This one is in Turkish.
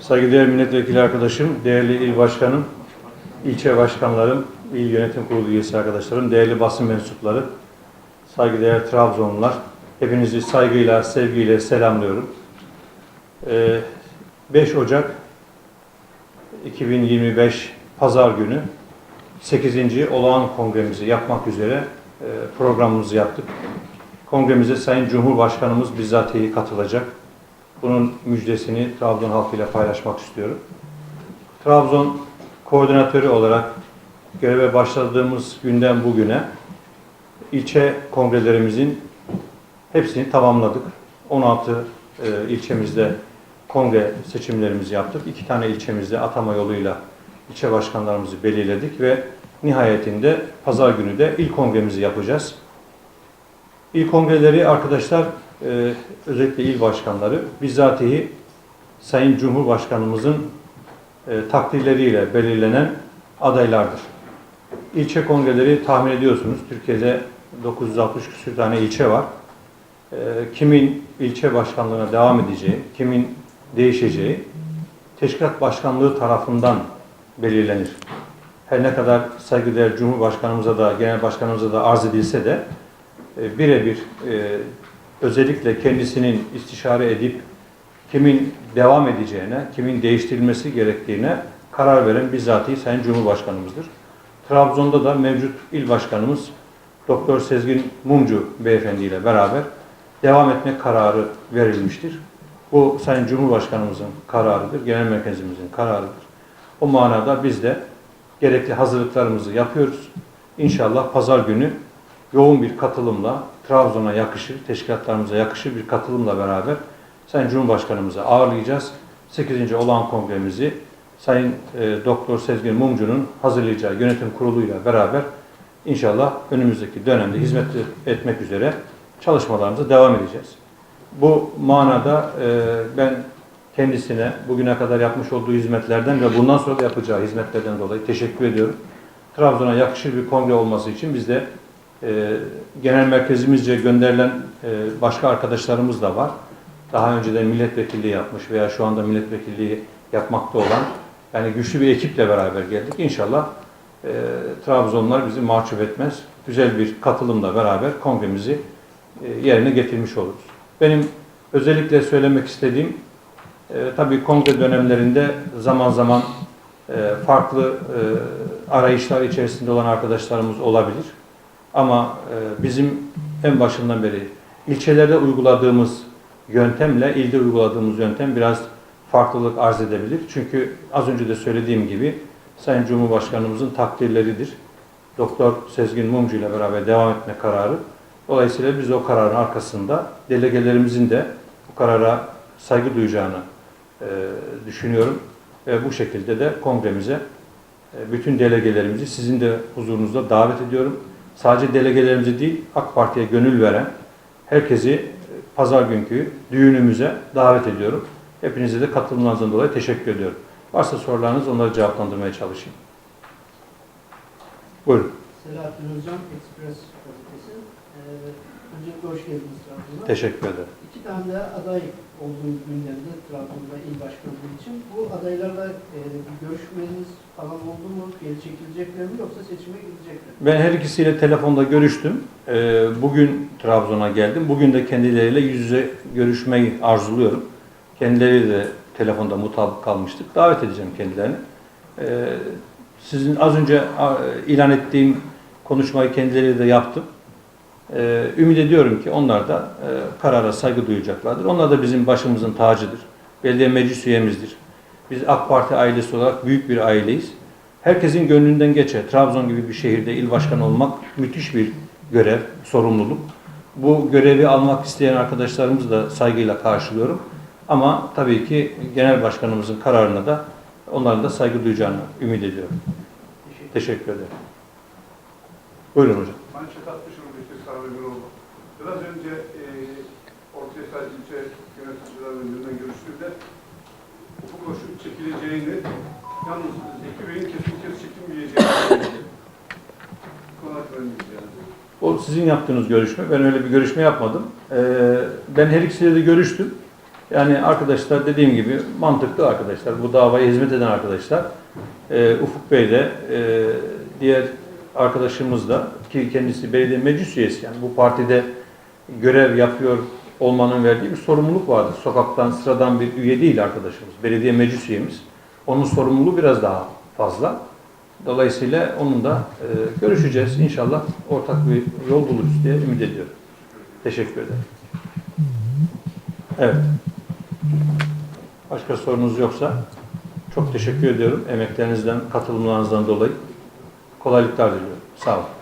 Saygıdeğer milletvekili arkadaşım, değerli il başkanım, ilçe başkanlarım, il yönetim kurulu üyesi arkadaşlarım, değerli basın mensupları, saygıdeğer Trabzonlular, hepinizi saygıyla, sevgiyle selamlıyorum. Ee, 5 Ocak 2025 Pazar günü 8. Olağan Kongremizi yapmak üzere e, programımızı yaptık. Kongremize Sayın Cumhurbaşkanımız bizzatihi katılacak. Bunun müjdesini Trabzon halkıyla paylaşmak istiyorum. Trabzon koordinatörü olarak göreve başladığımız günden bugüne ilçe kongrelerimizin hepsini tamamladık. 16 e, ilçemizde kongre seçimlerimizi yaptık. İki tane ilçemizde atama yoluyla ilçe başkanlarımızı belirledik ve nihayetinde pazar günü de ilk kongremizi yapacağız. İl kongreleri arkadaşlar e, özellikle il başkanları bizzatihi Sayın Cumhurbaşkanımızın e, takdirleriyle belirlenen adaylardır. İlçe kongreleri tahmin ediyorsunuz. Türkiye'de 960 küsur tane ilçe var. E, kimin ilçe başkanlığına devam edeceği, kimin değişeceği teşkilat başkanlığı tarafından belirlenir. Her ne kadar saygıdeğer Cumhurbaşkanımıza da, Genel Başkanımıza da arz edilse de e, birebir e, özellikle kendisinin istişare edip kimin devam edeceğine, kimin değiştirilmesi gerektiğine karar veren bizzatihi Sayın Cumhurbaşkanımızdır. Trabzon'da da mevcut il başkanımız Doktor Sezgin Mumcu beyefendi ile beraber devam etme kararı verilmiştir. Bu Sayın Cumhurbaşkanımızın kararıdır, genel merkezimizin kararıdır. O manada biz de gerekli hazırlıklarımızı yapıyoruz. İnşallah pazar günü yoğun bir katılımla Trabzon'a yakışır, teşkilatlarımıza yakışır bir katılımla beraber Sayın Cumhurbaşkanımızı ağırlayacağız. 8. olağan kongremizi Sayın e, Doktor Sezgin Mumcu'nun hazırlayacağı yönetim kuruluyla beraber inşallah önümüzdeki dönemde hizmet etmek üzere çalışmalarımıza devam edeceğiz. Bu manada e, ben kendisine bugüne kadar yapmış olduğu hizmetlerden ve bundan sonra da yapacağı hizmetlerden dolayı teşekkür ediyorum. Trabzon'a yakışır bir kongre olması için biz de e, genel merkezimizce gönderilen e, başka arkadaşlarımız da var. Daha önceden milletvekilliği yapmış veya şu anda milletvekilliği yapmakta olan yani güçlü bir ekiple beraber geldik. İnşallah e, Trabzonlar bizi mahcup etmez. Güzel bir katılımla beraber kongremizi e, yerine getirmiş oluruz. Benim özellikle söylemek istediğim e, tabii kongre dönemlerinde zaman zaman e, farklı e, arayışlar içerisinde olan arkadaşlarımız olabilir. Ama e, bizim en başından beri ilçelerde uyguladığımız yöntemle ilde uyguladığımız yöntem biraz farklılık arz edebilir. Çünkü az önce de söylediğim gibi Sayın Cumhurbaşkanımızın takdirleridir. Doktor Sezgin Mumcu ile beraber devam etme kararı. Dolayısıyla biz o kararın arkasında delegelerimizin de bu karara saygı duyacağını e, düşünüyorum. Ve bu şekilde de kongremize e, bütün delegelerimizi sizin de huzurunuzda davet ediyorum. Sadece delegelerimizi değil, AK Parti'ye gönül veren herkesi e, pazar günkü düğünümüze davet ediyorum. Hepinize de katılımlarınızdan dolayı teşekkür ediyorum. Varsa sorularınız onları cevaplandırmaya çalışayım. Buyurun. Selahattin Özcan, Express gazetesi. Ee, öncelikle hoş geldiniz Trabzon'a. Teşekkür ederim. İki tane de aday olduğu gündemde Trabzon'da il başkanlığı için. Bu adaylarla e, bir görüşmeniz falan oldu mu? Geri çekilecekler mi yoksa seçime gidecekler mi? Ben her ikisiyle telefonda görüştüm. Ee, Bugün Trabzon'a geldim. Bugün de kendileriyle yüz yüze görüşmeyi arzuluyorum. Kendileriyle de telefonda mutabık kalmıştık. Davet edeceğim kendilerini. Ee, Sizin az önce ilan ettiğim konuşmayı kendileriyle de yaptım. Ee, Ümit ediyorum ki onlar da e, karara saygı duyacaklardır. Onlar da bizim başımızın tacıdır. Belediye meclis üyemizdir. Biz AK Parti ailesi olarak büyük bir aileyiz. Herkesin gönlünden geçer. Trabzon gibi bir şehirde il başkanı olmak müthiş bir görev, sorumluluk. Bu görevi almak isteyen arkadaşlarımızı da saygıyla karşılıyorum. Ama tabii ki genel başkanımızın kararına da onların da saygı duyacağını ümit ediyorum. Teşekkür ederim. Buyurun hocam. Manşet atmışım Bekir Sarıgıroğlu. Biraz önce e, Ortaysel ilçe yöneticiler müdürüyle görüştüğümde ufuk koşu çekileceğini, yalnız Zeki Bey'in kesin kes çekilmeyeceğini. Konak vermeyeceğini. O sizin yaptığınız görüşme. Ben öyle bir görüşme yapmadım. Ee, ben her ikisiyle de görüştüm. Yani arkadaşlar dediğim gibi mantıklı arkadaşlar. Bu davaya hizmet eden arkadaşlar. Ee, Ufuk Bey de e, diğer arkadaşımız da ki kendisi belediye meclis üyesi yani bu partide görev yapıyor olmanın verdiği bir sorumluluk vardır. Sokaktan sıradan bir üye değil arkadaşımız. Belediye meclis üyemiz. Onun sorumluluğu biraz daha fazla. Dolayısıyla onun da e, görüşeceğiz. İnşallah ortak bir yol buluruz diye ümit ediyorum. Teşekkür ederim. Evet. Başka sorunuz yoksa çok teşekkür ediyorum. Emeklerinizden, katılımlarınızdan dolayı kolaylıklar diliyorum. Sağ olun.